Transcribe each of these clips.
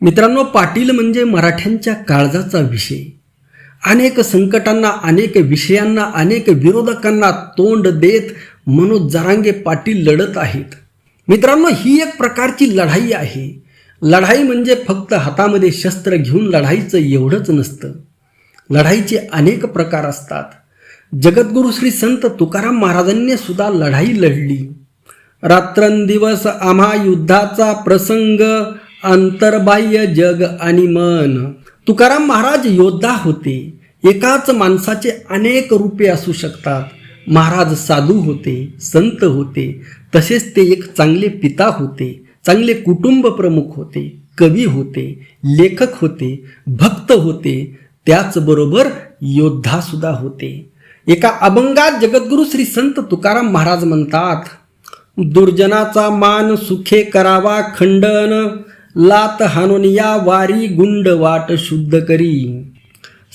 मित्रांनो पाटील म्हणजे मराठ्यांच्या काळजाचा विषय. अनेक संकटांना अनेक विषयांना अनेक विरोधकांना तोंड देत मनोज जरांगे पाटील लढत आहेत. मित्रांनो ही एक प्रकारची लढाई आहे. लढाई म्हणजे फक्त हातामध्ये शस्त्र घेऊन लढाईचं एवढंच नसतं. लढाईचे अनेक प्रकार असतात. जगद्गुरु श्री संत तुकाराम महाराजांनी सुद्धा लढाई लढली. रात्रंदिवस आम्हा युद्धाचा प्रसंग अंतर्बाह्य जग आणि मन. तुकाराम महाराज योद्धा होते. एकाच माणसाचे अनेक रूपे असू शकतात. महाराज साधू होते संत होते. तसेच ते एक चांगले पिता होते चांगले कुटुंब प्रमुख होते कवी होते लेखक होते भक्त होते. त्याचबरोबर योद्धा सुद्धा होते. एका अभंगात जगद्गुरु श्री संत तुकाराम महाराज म्हणतात दुर्जनाचा मान सुखे करावा खंडन लात हाणून या वारी गुंड वाट शुद्ध करी.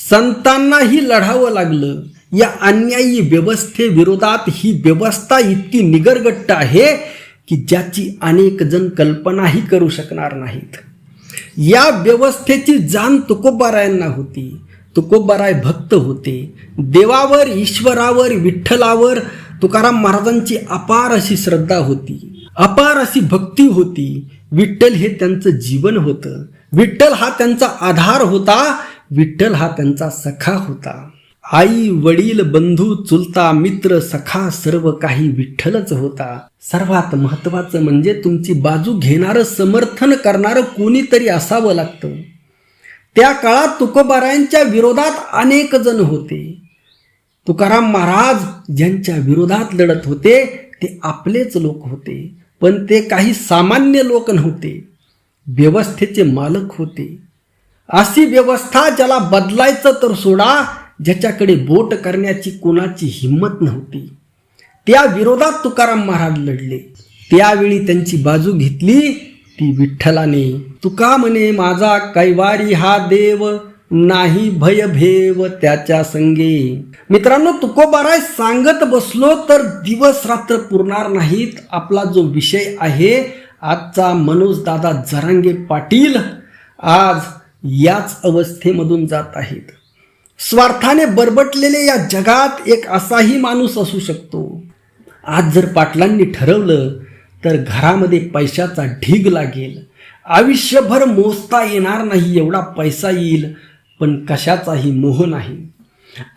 संतांनाही लढावं लागलं. या अन्यायी व्यवस्थेविरोधात ही व्यवस्था इतकी निगरगट्ट आहे की ज्याची अनेक जण कल्पनाही करू शकणार नाहीत. या व्यवस्थेची जाण तुकोबारायांना होती. तुकोबाराय भक्त होते. देवावर ईश्वरावर विठ्ठलावर तुकाराम महाराजांची अपार अशी श्रद्धा होती अपार अशी भक्ती होती. विठ्ठल हे त्यांचं जीवन होतं. विठ्ठल हा त्यांचा आधार होता. विठ्ठल हा त्यांचा सखा होता. आई वडील बंधू चुलता मित्र सखा सर्व काही विठ्ठलच होता. सर्वात महत्वाचं म्हणजे तुमची बाजू घेणारं समर्थन करणारं कोणीतरी असावं लागतं. त्या काळात तुकोबारायांच्या विरोधात अनेक जण होते. तुकाराम महाराज ज्यांच्या विरोधात लढत होते ते आपलेच लोक होते. पण ते काही सामान्य लोक नव्हते. व्यवस्थेचे मालक होते. अशी व्यवस्था ज्याला बदलायचं तर सोडा ज्याच्याकडे बोट करण्याची कोणाची हिंमत नव्हती. त्या विरोधात तुकाराम महाराज लढले. त्यावेळी त्यांची बाजू घेतली ती विठ्ठलाने. तुका म्हणे माझा कैवारी हा देव नाही भय भेव त्याच्या संगे. मित्रांनो तुकोबाराय सांगत बसलो तर दिवस रात्र पुरणार नाहीत. आपला जो विषय आहे आजचा मनोज दादा जरांगे पाटील आज याच अवस्थेमधून जात आहेत. स्वार्थाने बरबटलेले या जगात एक असाही माणूस असू शकतो. आज जर पाटलांनी ठरवलं तर घरामध्ये पैशाचा ढीग लागेल. आयुष्यभर मोजता येणार नाही एवढा पैसा येईल. पण कशाचाही मोह नाही.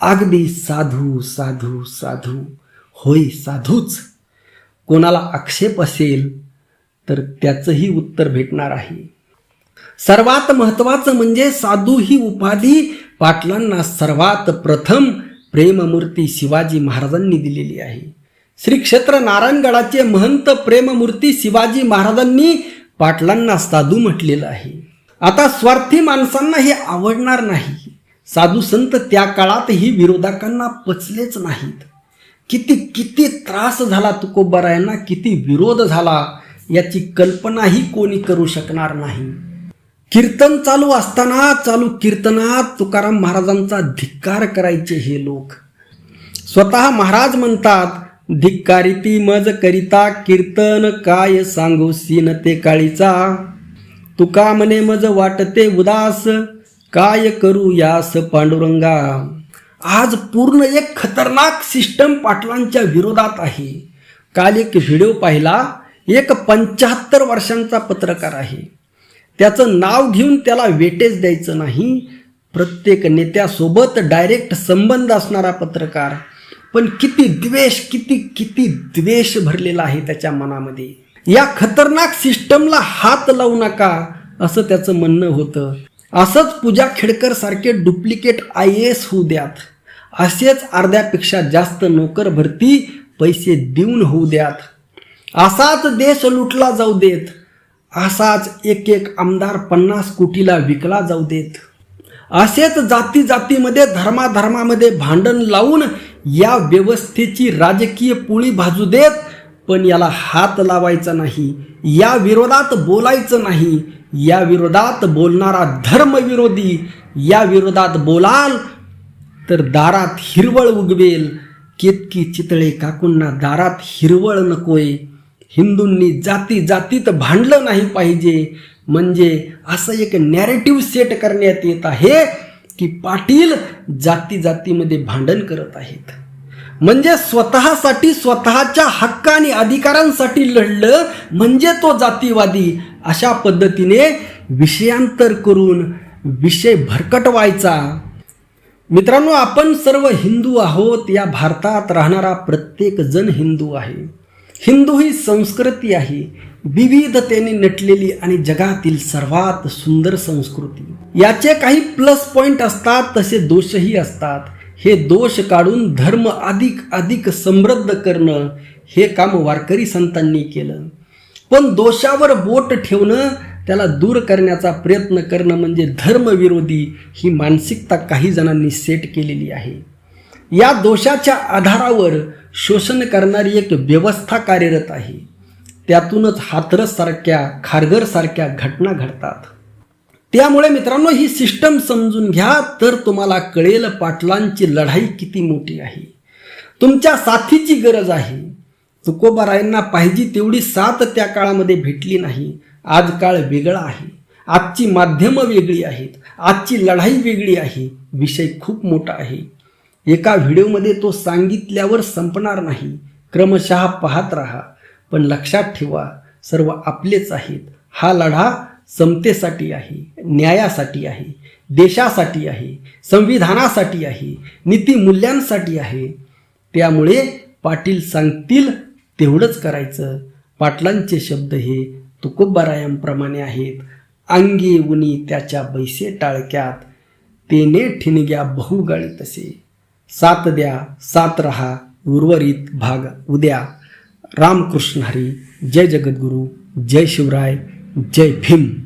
अगदी साधू साधू साधू होय साधूच. कोणाला आक्षेप असेल तर त्याचंही उत्तर भेटणार आहे. सर्वात महत्वाचं म्हणजे साधू ही उपाधी पाटलांना सर्वात प्रथम प्रेममूर्ती शिवाजी महाराजांनी दिलेली आहे. श्री क्षेत्र नारायणगडाचे महंत प्रेममूर्ती शिवाजी महाराजांनी पाटलांना साधू म्हटलेलं आहे. आता स्वार्थी माणसांना हे आवडणार नाही. साधू संत त्या काळातही विरोधकांना पचलेच नाहीत. किती किती त्रास झाला तुकोबारायांना किती विरोध झाला याची कल्पनाही कोणी करू शकणार नाही. कीर्तन चालू असताना चालू कीर्तनात तुकाराम महाराजांचा धिक्कार करायचे हे लोक. स्वतः महाराज म्हणतात धिक्कारिती मज करिता कीर्तन काय सांगू सीन ते काळीचा? तुका म्हणे मज वाटते उदास? काय करू यास पांडुरंगा? आज पूर्ण एक खतरनाक सिस्टम पाटलांच्या विरोधात आहे. काल एक व्हिडिओ पाहिला एक पंच्याहत्तर वर्षांचा पत्रकार आहे. त्याचं नाव घेऊन त्याला वेटेज द्यायचं नाही. प्रत्येक नेत्यासोबत डायरेक्ट संबंध असणारा पत्रकार. पण किती द्वेष किती किती द्वेष भरलेला आहे त्याच्या मनामध्ये. या खतरनाक सिस्टमला हात लावू नका असं त्याचं म्हणणं होतं. असंच पूजा खेडकर सारखे डुप्लिकेट आय एस होऊ द्यात. असेच अर्ध्यापेक्षा जास्त नोकर भरती पैसे देऊन होऊ द्यात. असाच देश लुटला जाऊ देत. असाच एक एक आमदार पन्नास कोटीला विकला जाऊ देत. असेच जाती जातीमध्ये धर्माधर्मामध्ये भांडण लावून या व्यवस्थेची राजकीय पोळी भाजू देत पण याला हात लावायचा नाही या विरोधात बोलायचं नाही या विरोधात बोलणारा धर्मविरोधी या विरोधात बोलाल तर दारात हिरवळ उगवेल. केतकी चितळे काकूंना दारात हिरवळ नकोय. हिंदूंनी जाती जातीत भांडलं नाही पाहिजे. म्हणजे असं एक नॅरेटिव्ह सेट करण्यात येत आहे की पाटील जाती जातीमध्ये भांडण करत आहेत. म्हणजे स्वतःसाठी स्वतःच्या हक्क आणि अधिकारांसाठी लढलं म्हणजे तो जातीवादी. अशा पद्धतीने विषयांतर करून विषय भरकट व्हायचा. मित्रांनो आपण सर्व हिंदू आहोत. या भारतात राहणारा प्रत्येक जण हिंदू आहे. हिंदू ही संस्कृती आहे. विविधतेने नटलेली आणि जगातील सर्वात सुंदर संस्कृती. याचे काही प्लस पॉइंट असतात तसे दोषही असतात. हे दोष काढून धर्म अधिक अधिक समृद्ध करणं हे काम वारकरी संतांनी केलं. पण दोषावर बोट ठेवणं त्याला दूर करण्याचा प्रयत्न करणं म्हणजे धर्मविरोधी ही मानसिकता काही जणांनी सेट केलेली आहे. या दोषाच्या आधारावर शोषण करणारी एक व्यवस्था कार्यरत आहे. त्यातूनच हाथरससारख्या खारघरसारख्या घटना घडतात. त्यामुळे मित्रांनो ही सिस्टम समजून घ्या तर तुम्हाला कळेल पाटलांची लढाई किती मोठी आहे. तुमच्या साथीची गरज आहे. तुकोबारायांना पाहिजे तेवढी साथ त्या काळामध्ये भेटली नाही. आज काळ वेगळा आहे. आजची माध्यमं वेगळी आहेत. आजची लढाई वेगळी आहे. विषय खूप मोठा आहे. एका व्हिडिओमध्ये तो सांगितल्यावर संपणार नाही. क्रमशः पाहत राहा. पण लक्षात ठेवा सर्व आपलेच आहेत. हा लढा समतेसाठी आहे न्यायासाठी आहे देशासाठी आहे संविधानासाठी आहे नीतीमूल्यांसाठी आहे. त्यामुळे पाटील सांगतील तेवढंच करायचं. पाटलांचे शब्द हे तुकोबारायांप्रमाणे आहेत. अंगी उनी त्याच्या बैसे टाळक्यात. तेने ठिणग्या बहुगाळी तसे. सात द्या सात रहा उर्वरित भाग उद्या. रामकृष्ण हरी जय जगद्गुरू जय शिवराय. जय भीम.